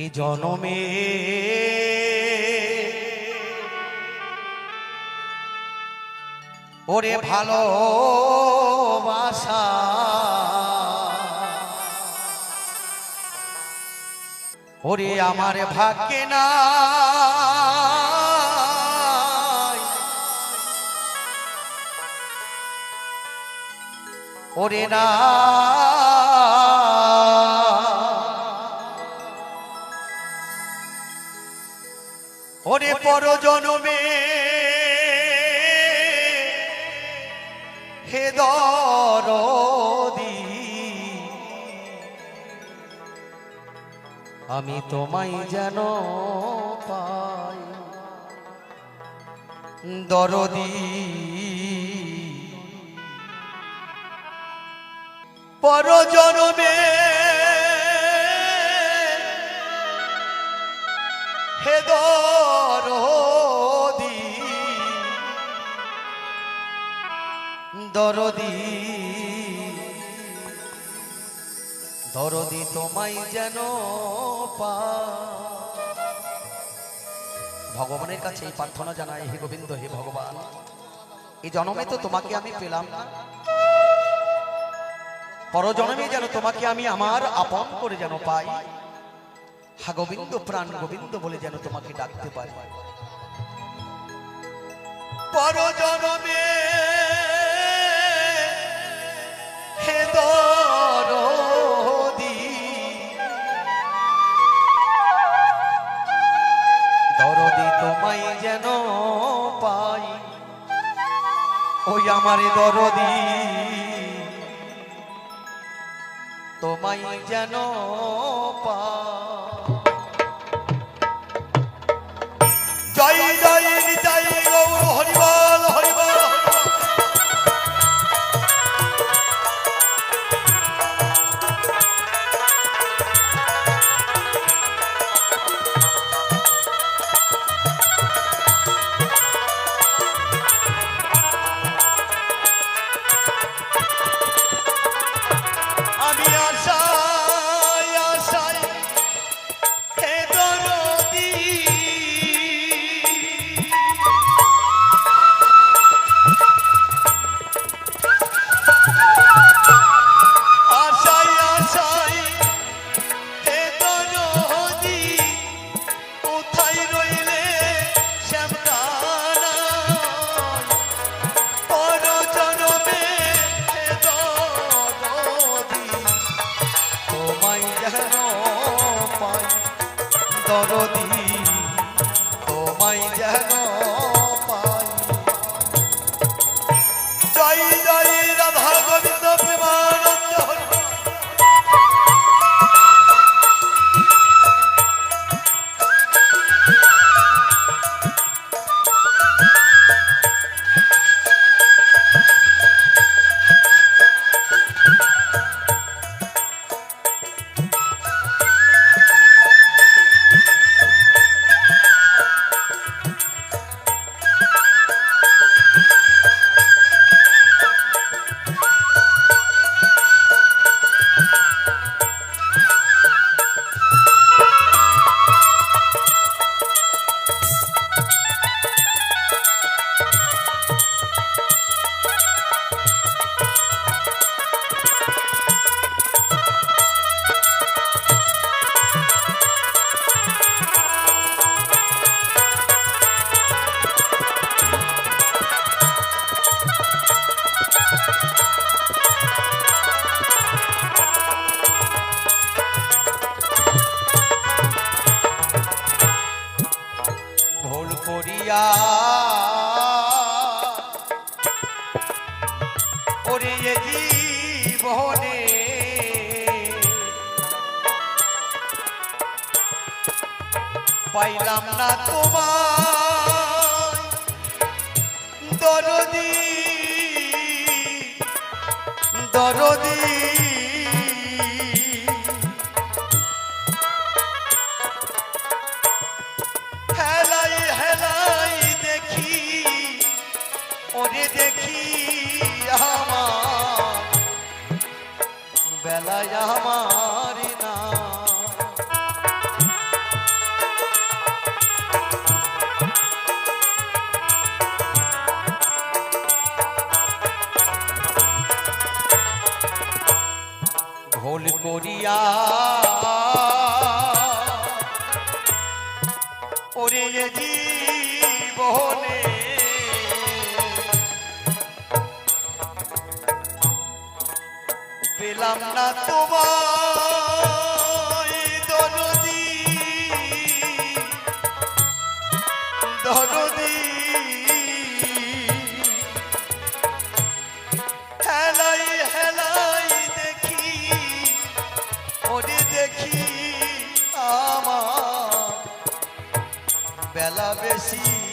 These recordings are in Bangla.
এই জনমে ওরে ভালোবাসা। ওরে আমার ভাগ্যে না ওরে না ওরে পর জনমে হে দরদি। আমি তোমায় যেন পাই। দরদি। পর জনমে হে দরদি দরদি। দরদি তোমায় যেন পা ভগবানের কাছে এই প্রার্থনা জানাই, হে গোবিন্দ, হে ভগবান। এই জন্মে তো তোমাকে আমি পেলাম না। পরজন্মে যেন তোমাকে আমি আমার আপন করে যেন পাই। হা গোবিন্দ প্রাণ, গোবিন্দ বলে যেন তোমাকে ডাকতে পারি। পরজন্মে ওই আমার দরদি। তোমায় যেন পা করিয়া। ওরে পাইলাম না তোমার দরদি দরদি। এ জীবনে। পেলাম না তোমার বেলা বেশি।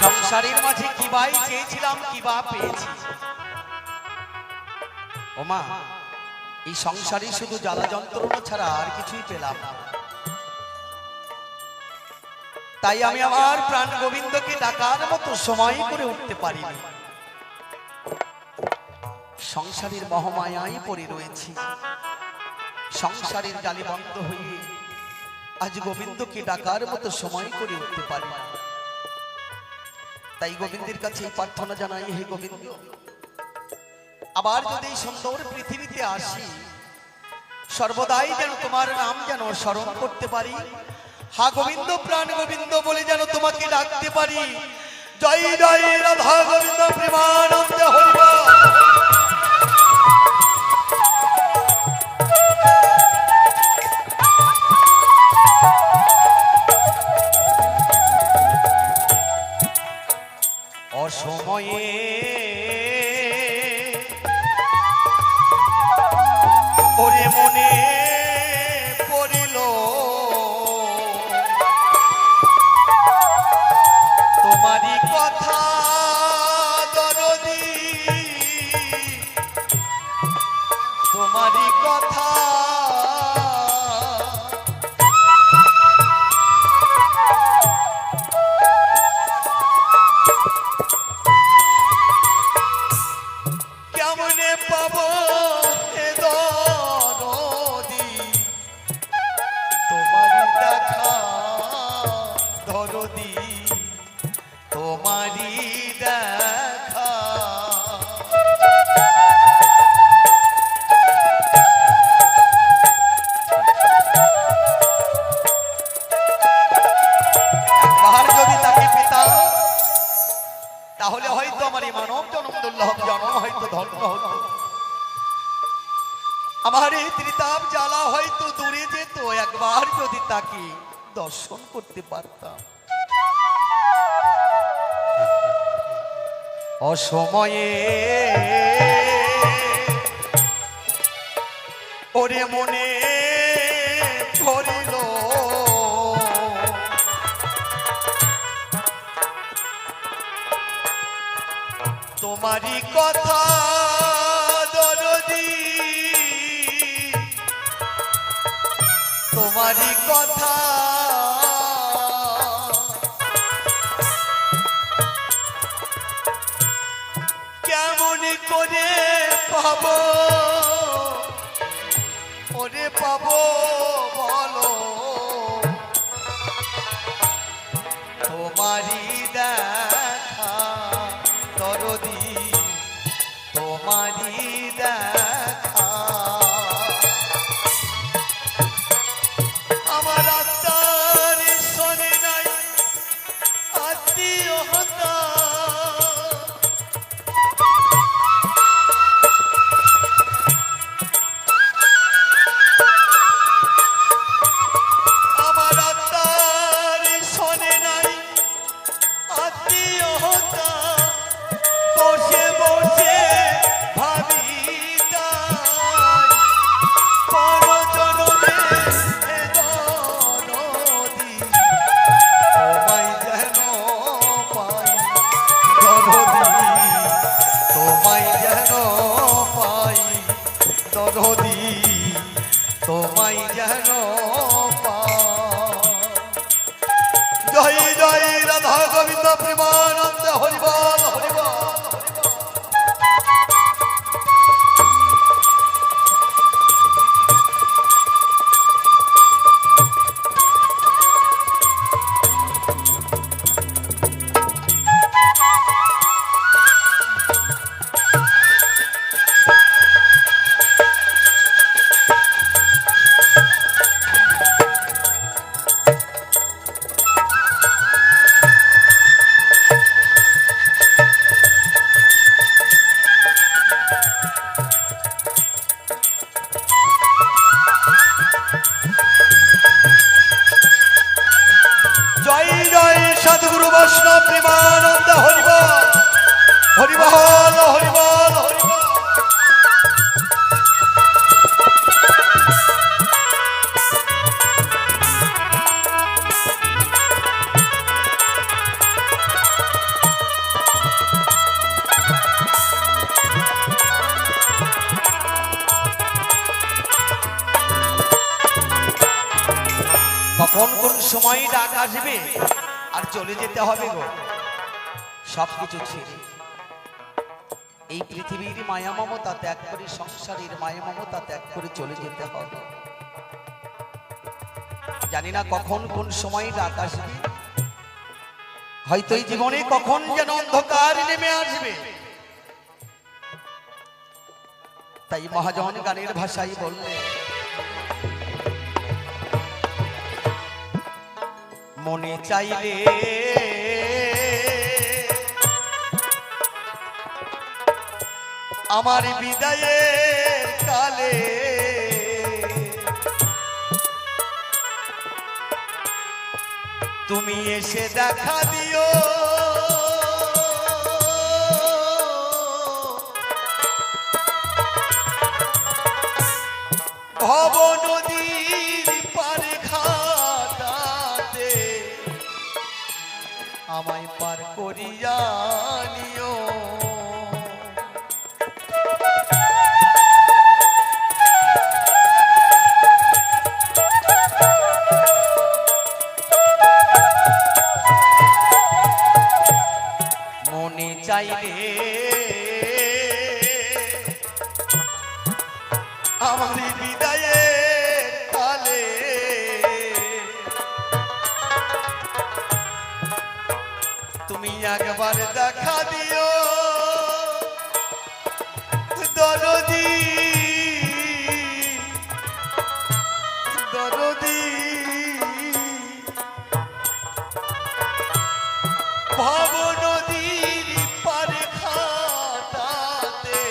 সংসারের মাঝে চেয়েছিলাম পেয়েছি? এই সংসারে শুধু জ্বালা যন্ত্রণা ছাড়া আর কিছুই পেলাম না। তাই আমি আমার প্রাণ গোবিন্দকে ডাকার মতো সময় করে উঠতে পারিনি। সংসারের মহামায়ায় পড়ে রয়েছি। সংসারের জালে বন্ধ হয়ে আজ গোবিন্দকে ডাকার মতো সময় করে উঠতে পারি তাই গোবিন্দের কাছে এই প্রার্থনা জানাই, হে গোবিন্দ, আবার যদি সুন্দর পৃথিবীতে আসি, সর্বদাই যেন তোমার নাম যেন স্মরণ করতে পারি। হা গোবিন্দ, প্রাণ গোবিন্দ বলে যেন তোমাকে ডাকতে পারি। জয় জয়, রাধা গোবিন্দ, প্রেমানন্দ হরিবা আমার জ্বালা হয়তো দূরে যেত, একবার যদি তাকে দর্শন করতে পারতাম। অসময়ে ওরে মনে ধরিল, তোমারই কথা তোমারই কথা। কেমন করে পাব? ওরে পাব বলো। তোমারই দেখা দরদি তোমারই আত্মীয়তা সময় ডাক আসবে আর চলে যেতে হবে গো। সব কিছু ছেড়ে। এই পৃথিবীর মায়া মমতা ত্যাগ করে, সংসারের মায়া মমতা ত্যাগ করে চলে যেতে হবে। জানি না কখন কোন সময় ডাক আসবে। হয়তো এই জীবনে কখন যেন অন্ধকার নেমে আসবে। তাই মহাজন গানের ভাষায় বললেন মনে চাইলে। আমার বিদায়ের কালে তুমি এসে দেখা দিও। ভব আমায় পার করিয়া নিও। একবার দেখা দিও। দরদি দরদি। ভব নদীর পারে খাটাতে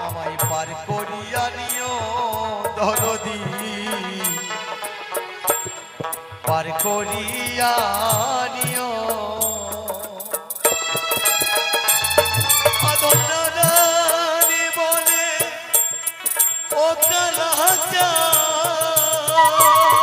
আমায় পার করিয়া নিও, দরদি। পার করিয়া নিও। Oh.